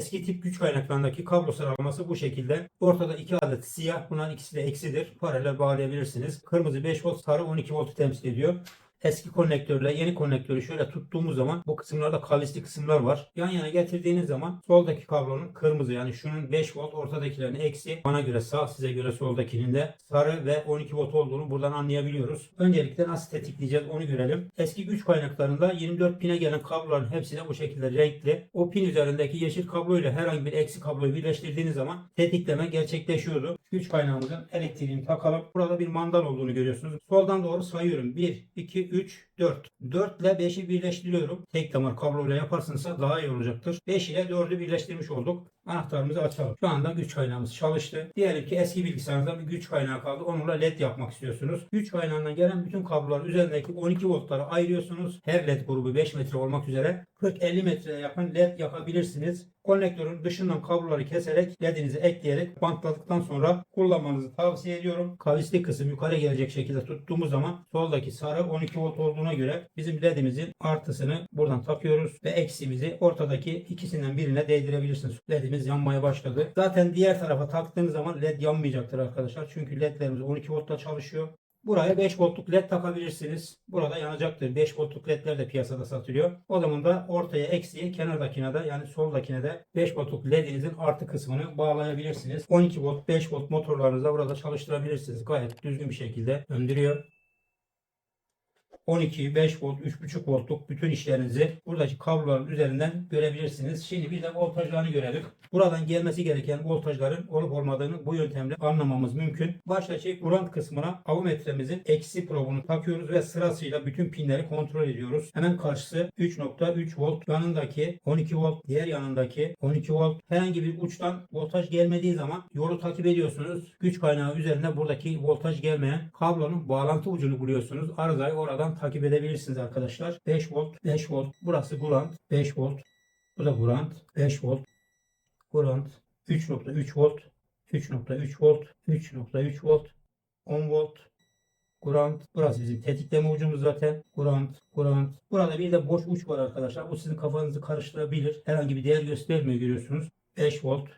Eski tip güç kaynaklarındaki kablo sıralaması bu şekilde. Ortada iki adet siyah. Bunların ikisi de eksidir. Paralel bağlayabilirsiniz. Kırmızı 5 volt, sarı 12 voltu temsil ediyor. Eski konnektörle yeni konnektörü şöyle tuttuğumuz zaman bu kısımlarda kavisli kısımlar var. Yan yana getirdiğiniz zaman soldaki kablonun kırmızı yani şunun 5 volt ortadakilerin eksi bana göre sağ size göre soldakinin de sarı ve 12 volt olduğunu buradan anlayabiliyoruz. Öncelikle nasıl tetikleyeceğiz onu görelim. Eski güç kaynaklarında 24 pine gelen kabloların hepsi de bu şekilde renkli. O pin üzerindeki yeşil kablo ile herhangi bir eksi kabloyu birleştirdiğiniz zaman tetikleme gerçekleşiyordu. Güç kaynağımızın elektriğini takalım. Burada bir mandal olduğunu görüyorsunuz. Soldan doğru sayıyorum. 1, 2, 3, 4. 4 ile 5'i birleştiriyorum. Tek damar kabloyla yaparsınızsa daha iyi olacaktır. 5 ile 4'ü birleştirmiş olduk. Anahtarımızı açalım. Şu anda güç kaynağımız çalıştı. Diyelim ki eski bilgisayarınızda bir güç kaynağı kaldı. Onunla led yapmak istiyorsunuz. Güç kaynağından gelen bütün kablolar üzerindeki 12 voltları ayırıyorsunuz. Her led grubu 5 metre olmak üzere 40-50 metreye yakın led yakabilirsiniz. Konnektörün dışından kabloları keserek ledinizi ekleyerek bantladıktan sonra kullanmanızı tavsiye ediyorum. Kavisli kısım yukarı gelecek şekilde tuttuğumuz zaman soldaki sarı 12 volt olduğuna göre bizim ledimizin artısını buradan takıyoruz ve eksimizi ortadaki ikisinden birine değdirebilirsiniz. Ledimiz yanmaya başladı. Zaten diğer tarafa taktığınız zaman led yanmayacaktır arkadaşlar. Çünkü ledlerimiz 12 voltla çalışıyor. Buraya 5 voltluk led takabilirsiniz. Burada yanacaktır. 5 voltluk ledler de piyasada satılıyor. O zaman da ortaya eksiği kenardakine de yani soldakine de 5 voltluk ledinizin artı kısmını bağlayabilirsiniz. 12 volt 5 volt motorlarınızı da burada çalıştırabilirsiniz. Gayet düzgün bir şekilde döndürüyor. 12, 5 volt, 3.5 voltluk bütün işlerinizi buradaki kabloların üzerinden görebilirsiniz. Şimdi bir de voltajlarını görelim. Buradan gelmesi gereken voltajların olup olmadığını bu yöntemle anlamamız mümkün. Baştaki kurant kısmına avometremizin eksi probunu takıyoruz ve sırasıyla bütün pinleri kontrol ediyoruz. Hemen karşısı 3.3 volt, yanındaki 12 volt, diğer yanındaki 12 volt. Herhangi bir uçtan voltaj gelmediği zaman yolu takip ediyorsunuz. Güç kaynağı üzerinde buradaki voltaj gelmeyen kablonun bağlantı ucunu buluyorsunuz. Arızayı oradan takip edebilirsiniz arkadaşlar. 5 volt, 5 volt. Burası kurant, 5 volt. Bu da kurant, 5 volt. Kurant 3.3 volt, 3.3 volt, 3.3 volt, 10 volt. Kurant. Burası bizim tetikleme ucumuz zaten. Kurant, kurant. Burada bir de boş uç var arkadaşlar. Bu sizin kafanızı karıştırabilir. Herhangi bir değer göstermiyor görüyorsunuz. 5 volt,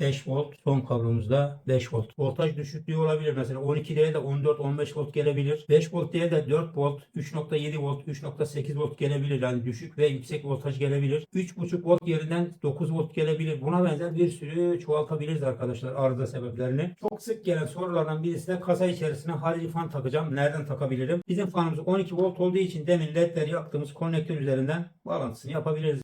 5 volt son kablomuzda 5 volt. Voltaj düşüklüğü olabilir. Mesela 12 değil de 14-15 volt gelebilir. 5 volt değil de 4 volt, 3.7 volt, 3.8 volt gelebilir. Yani düşük ve yüksek voltaj gelebilir. 3.5 volt yerinden 9 volt gelebilir. Buna benzer bir sürü çoğaltabiliriz arkadaşlar arıza sebeplerini. Çok sık gelen sorulardan birisi de kasa içerisine harici fan takacağım. Nereden takabilirim? Bizim fanımız 12 volt olduğu için demin ledleri yaktığımız konnektör üzerinden bağlantısını yapabiliriz.